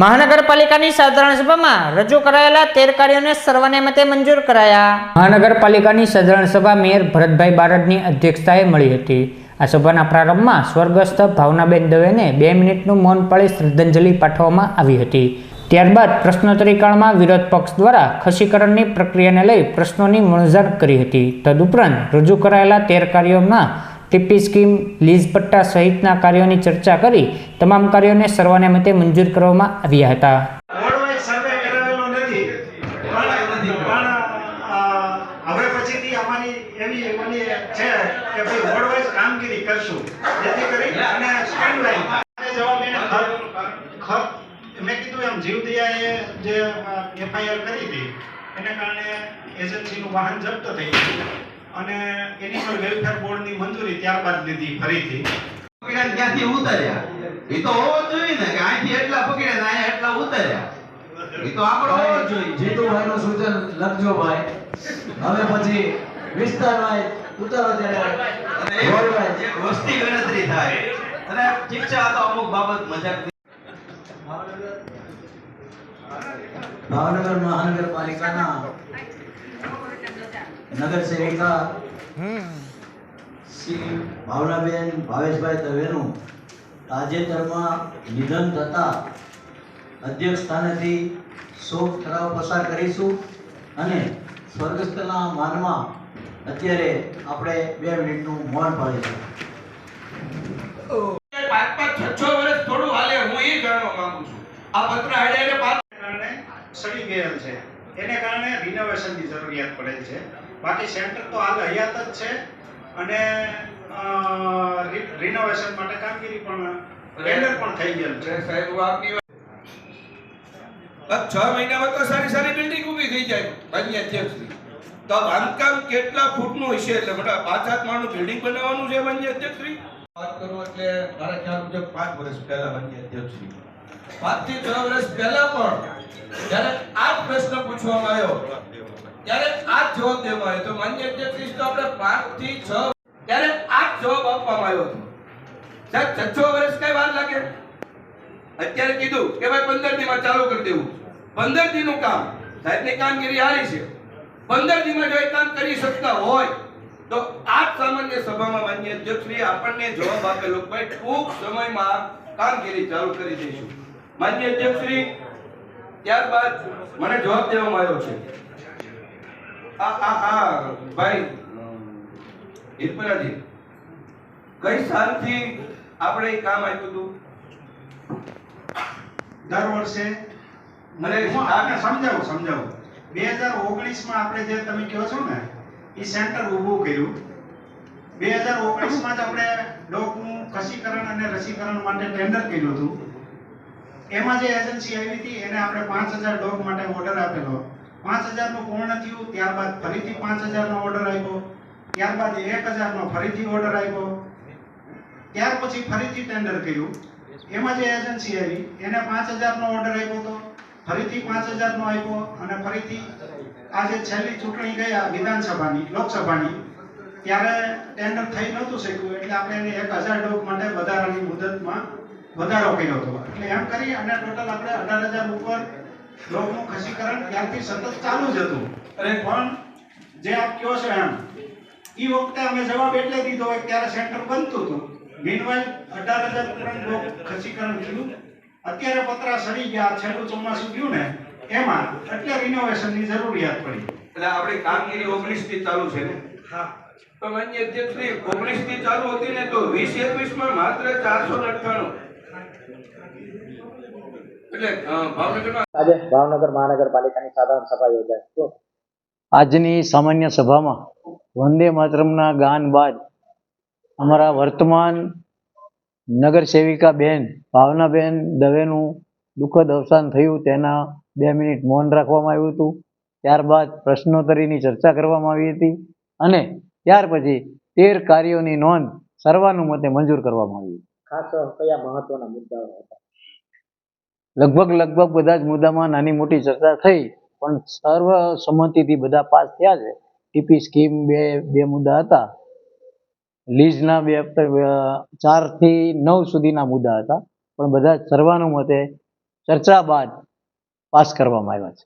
મહાનગરપાલિકાની સાધારણ સભામાં રજૂ કરાયેલા તેર કાર્યોને સર્વાનુમતે મંજૂર કરાયા. મહાનગરપાલિકાની સાધારણ સભા મેયર ભરતભાઈ બારડની અધ્યક્ષતાએ મળી હતી. આ સભાના પ્રારંભમાં સ્વર્ગસ્થ ભાવનાબેન દવેને બે મિનિટનું મૌન પાળી શ્રદ્ધાંજલિ પાઠવવામાં આવી હતી. ત્યારબાદ પ્રશ્નોત્તરી કાળમાં વિરોધ પક્ષ દ્વારા ખસીકરણની પ્રક્રિયાને લઈ પ્રશ્નોની મૂંઝવણ કરી હતી. તદુપરાંત રજૂ કરાયેલા તેર કાર્યોમાં ટીપી સ્કીમ, લીઝ પટ્ટા સહિતના કાર્યોની ચર્ચા કરી તમામ કાર્યોને સર્વાને મતે મંજૂર કરવામાં આવ્યા હતા. જે એફઆઈઆર કરી હતી, એને કારણે એજન્સીનું વાહન જપ્ત થઈ ગયું. અને એનિમલ વેલફેર બોર્ડની મંજૂરી ત્યારબાદ લીધી ફરીથી. પકડ્યા ત્યાંથી ઉતર્યા? એ તો હોવો જોઈએ ને કે અહીંથી એટલા પકડ્યા ને અહીંયા એટલા ઉતર્યા. એ તો આપણો હોવો જોઈએ. જીતુભાઈ નું સૂચન લખજો ભાઈ. હવે પછી વિસ્તારભાઈ ઉતારો ત્યારે. વસ્તી ગણતરી થાય. અને ઠીક છે આ તો અમુક બાબત મજાક ભાવનગર મહાનગરપાલિકાના નગર સેવિકા શ્રી ભાવનાબેન ભાવેશભાઈ દવેનું તાજેતરમાં નિધન થતા અધ્યક્ષ સ્થાનેથી શોક ઠરાવ પસાર કરીશું અને સ્વર્ગસ્થના માનમાં અત્યારે આપણે બે મિનિટનું મૌન પાડીશું પાંચ પાંચ છ છ વર્ષ થોડું હાલે હું એ જાણવા માંગુ છું. આ પત્ર હાડે પાંચ કારણે સડી ગયેલ છે. એને કારણે રિનોવેશનની જરૂરિયાત પડેલ છે. બાકી સેન્ટર તો હાલ હયાત જ છે અને રિનોવેશન માટે કામગીરી પણ ટેન્ડર પણ થઈ ગયેલ છે. સાહેબ આપની છ મહિનામાં તો સારી સારી બિલ્ડિંગ ઊભી થઈ જાય માન્ય અધ્યક્ષશ્રી તો બાંધકામ કેટલા ફૂટનું હશે? એટલે મોટા પાંચ સાત માળનું બિલ્ડિંગ બનાવવાનું છે માન્ય અધ્યક્ષશ્રી વાત કરું એટલે મારા ખ્યાલ મુજબ પાંચ વર્ષ પહેલા માન્ય અધ્યક્ષશ્રી પાંચથી છ વર્ષ પહેલા પણ જ્યારે આ પ્રશ્ન પૂછવામાં આવ્યો ત્યારે આ જવાબ દેવામાં આવ્યો. તો માન્ય અધ્યક્ષશ્રી તો આપણે પાંચથી છ ત્યારે આ જવાબ આપવામાં આવ્યો હતો. સાહેબ, છ વર્ષ કઈ વાર લાગે? અત્યારે કીધું કે ભાઈ પંદર દીમાં ચાલુ કરી દેવું. પંદર દીનું કામ. સાહેબની કામગીરી હારી છે. પંદર દીમાં જો એ કામ કરી શકતા હોય, તો આ સામાન્ય સભામાં માન્ય અધ્યક્ષશ્રી આપણને જવાબ આપેલો ભાઈ ટૂંક સમયમાં કામગીરી ચાલુ કરી દઈશું. માન્ય અધ્યક્ષશ્રી, ત્યારબાદ મને જવાબ દેવામાં આવ્યો છે. આ આ આ ભાઈ. હિરપરાજી કઈ સાલથી આપણે કામ આપ્યું હતું? દર વર્ષે મને હું આપને સમજાવું સમજાવું. બે હજાર ઓગણીસમાં આપણે જે તમે કહો છો ને એ સેન્ટર ઊભું કર્યું. બે હજાર ઓગણીસમાં જ આપણે ડોગનું ખસીકરણ અને રસીકરણ માટે ટેન્ડર કર્યું હતું. એમાં જે એજન્સી આવી હતી એને આપણે પાંચ હજાર ડોગ માટે ઓર્ડર આપેલો. પાંચ હજારનું પૂર્ણ થયું, ત્યારબાદ ફરીથી પાંચ હજારનો ઓર્ડર આવ્યો ત્યારબાદ એક હજારનો ફરીથી ઓર્ડર આવ્યો ત્યાર પછી ફરીથી ટેન્ડર કર્યું. એમાં જે એજન્સી આવી, એને પાંચ હજારનો ઓર્ડર આપ્યો હતો ફરીથી પાંચ હજારનો આવ્યો અને ફરીથી આજે છેલ્લી ચૂંટણી ગયા વિધાનસભાની, લોકસભાની. ત્યારે ટેન્ડર થઈ નહોતું શક્યું, એટલે આપણે એને એક હજાર ડોક માટે વધારાની મુદતમાં વધારો કર્યો હતો. એટલે એમ કરી અને ટોટલ આપણે અઢાર હજાર ઉપર ડોકનું ખસીકરણ ત્યારથી સતત ચાલુ જ હતું. અને પણ જે આપ કહો છો એમ. એ વખતે અમે જવાબ એટલે દીધો હોય ત્યારે સેન્ટર બનતું હતું. મીનવાઇલ અઢાર હજાર પૂરણ લોક ખસીકરણ થયું. અત્યારે પતરા સડી ગયા છેલ્લું ચોમાસું ગયું ને એમાં એટલે રિનોવેશનની જરૂરિયાત પડી. એટલે આપણી કામગીરી 19 થી ચાલુ છે ને? હા. તો માન્ય અધ્યક્ષશ્રી 19 થી ચાલુ હતી ને તો 20 21 માં માત્ર 498 એટલે અ, ભાવનગરમાં આજે ભાવનગર મહાનગરપાલિકાની સાધારણ સભા યોજાય તો આજની સામાન્ય સભામાં વંદે માતરમના ગાન બાદ અમારા વર્તમાન નગર સેવિકા બેન ભાવનાબેન દવેનું દુઃખદ અવસાન થયું તેના બે મિનિટ મૌન રાખવામાં આવ્યું હતું. ત્યારબાદ પ્રશ્નોત્તરીની ચર્ચા કરવામાં આવી હતી અને ત્યાર પછી તેર કાર્યોની નોંધ સર્વાનુમતે મંજૂર કરવામાં આવી. ખાસ કયા મહત્વના મુદ્દાઓ હતા? લગભગ લગભગ બધા જ મુદ્દામાં નાની મોટી ચર્ચા થઈ, પણ સર્વ સંમતિથી બધા પાસ થયા છે. ટીપી સ્કીમ બે બે મુદ્દા હતા. લીઝના બે ચારથી નવ સુધીના મુદ્દા હતા. પણ બધા સર્વાનુમતે ચર્ચા બાદ પાસ કરવામાં આવ્યા છે.